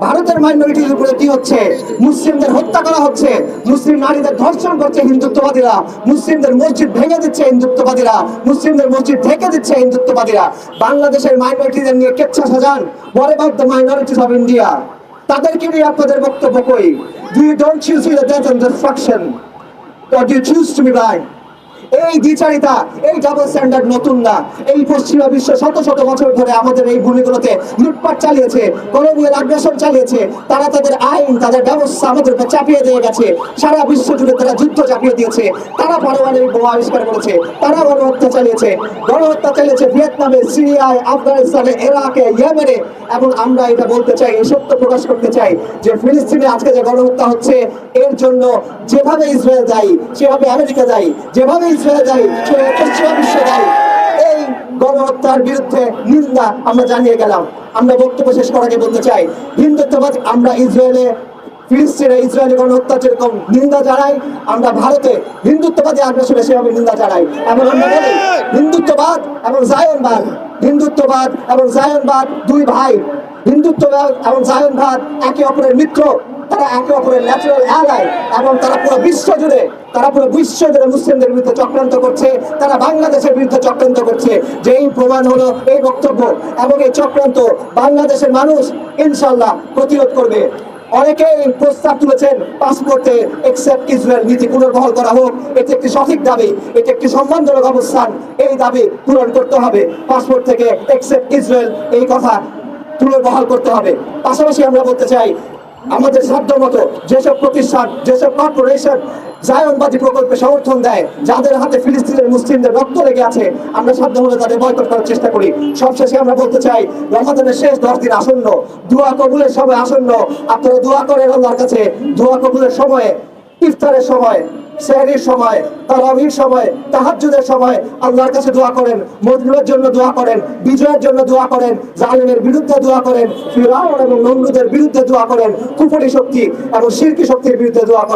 ভারতের মাইনরিটির উপরে কি হচ্ছে? মুসলিমদের হত্যা করা হচ্ছে। মুসলিম নারীদের ধর্ষণ করছে হিন্দুত্ববাদীরা। মুসলিমদের মসজিদ ভেঙে দিচ্ছে হিন্দুত্ববাদীরা। মুসলিমদের মসজিদ ঢেকে দিচ্ছে হিন্দুত্ববাদীরা। বাংলাদেশের মাইনরিটিদের নিয়ে কেচ্ছা সাজান। বলে about the minorities of India তাদেরকে নিয়ে আপনাদের বক্তব্য কই? Do you don't choose you the death destruction or do you choose to be blind? এই এই ডাবল স্ট্যান্ডার্ড নতুন না। এই পশ্চিমা বিশ্ব শত শত বছর ধরে আমাদের এই ভূমিগুলোতে লুটপাট চালিয়েছে আগ্রাসন চালিয়েছে। তারা তাদের আইন, তাদের ব্যবস্থা আমাদের উপর চাপিয়ে দিয়ে গেছে। সারা বিশ্ব জুড়ে তারা যুদ্ধ চাপিয়ে দিয়েছে। তারা পারমাণবিক বোমা আবিষ্কার করেছে। তারা গণহত্যা চালিয়েছে। গণহত্যা চালিয়েছে ভিয়েতনামে, সিরিয়ায়, আফগানিস্তানে, ইরাকে, ইয়েমেনে। এবং আমরা এটা বলতে চাই, এই সত্য প্রকাশ করতে চাই যে ফিলিস্তিনে আজকে যে গণহত্যা হচ্ছে, এর জন্য যেভাবে ইসরায়েল দায়ী, সেভাবে আমেরিকা দায়ী, যেভাবে ইসরায়েল দায়ী পশ্চিমা বিশ্ব দায়ী এই গণহত্যার বিরুদ্ধে নিন্দা আমরা জানিয়ে গেলাম। আমরা বক্তব্য শেষ আগে বলতে চাই, হিন্দুত্ববাদ, আমরা ইসরায়েলে, ফিলিস্তিনে ইসরায়েলি গণহত্যা যেরকম নিন্দা জানাই, আমরা ভারতে হিন্দুত্ববাদী আগ্রাসনে সেভাবে নিন্দা জানাই। এবং আমরা বলি, হিন্দুত্ববাদ এবং জায়নবাদ, হিন্দুত্ববাদ এবং জায়নবাদ দুই ভাই, হিন্দুত্ববাদ এবং জায়নবাদ একে অপরের মিত্র। তারা একে অপরের ন্যাচারাল অ্যালাই এবং তারা পুরো বিশ্ব জুড়ে, তারা পুরো বিশ্ব জুড়ে মুসলিমদের বিরুদ্ধে চক্রান্ত করছে, তারা বাংলাদেশের বিরুদ্ধে চক্রান্ত করছে। যেই প্রমাণ হলো এই বক্তব্য এবং এই চক্রান্ত বাংলাদেশের মানুষ ইনশাল্লাহ প্রতিরোধ করবে। অনেকেই প্রস্তাব তুলেছেন পাসপোর্টে এক্সেপ্ট ইসরায়েল নীতি পুনর্বহাল করা হোক, এটি একটি সঠিক দাবি, এটি একটি সম্মানজনক অবস্থান, এই দাবি পূরণ করতে হবে। পাসপোর্ট থেকে এক্সেপ্ট ইসরায়েল এই কথা পুনর্বহাল করতে হবে। পাশাপাশি আমরা বলতে চাই আমাদের সাধ্য মতো যেসব প্রতিষ্ঠান, যেসব কর্পোরেশন জায়নবাদী প্রকল্পে সমর্থন দেয়, যাদের হাতে ফিলিস্তিনের মুসলিমদের রক্ত লেগে আছে, আমরা সাধ্য মতো তাদের বয়কট করার চেষ্টা করি। সবশেষে আমরা বলতে চাই, রমাদানের শেষ দশ দিন আসন্ন, দোয়া কবুলের সময় আসন্ন। আপনারা দোয়া করেন আল্লাহর কাছে, দোয়া কবুলের সময়ে, ইফতারের সময়। সেহরির সময় তারাবির সময় তাহাজুদের সময় আল্লাহর কাছে দোয়া করেন, মজলুমের জন্য দোয়া করেন, বিজয়ের জন্য দোয়া করেন, জালিমের বিরুদ্ধে দোয়া করেন, ফিরাউন এবং নমরুদের বিরুদ্ধে দোয়া করেন, কুফরি শক্তি এবং শিরকি শক্তির বিরুদ্ধে দোয়া করেন।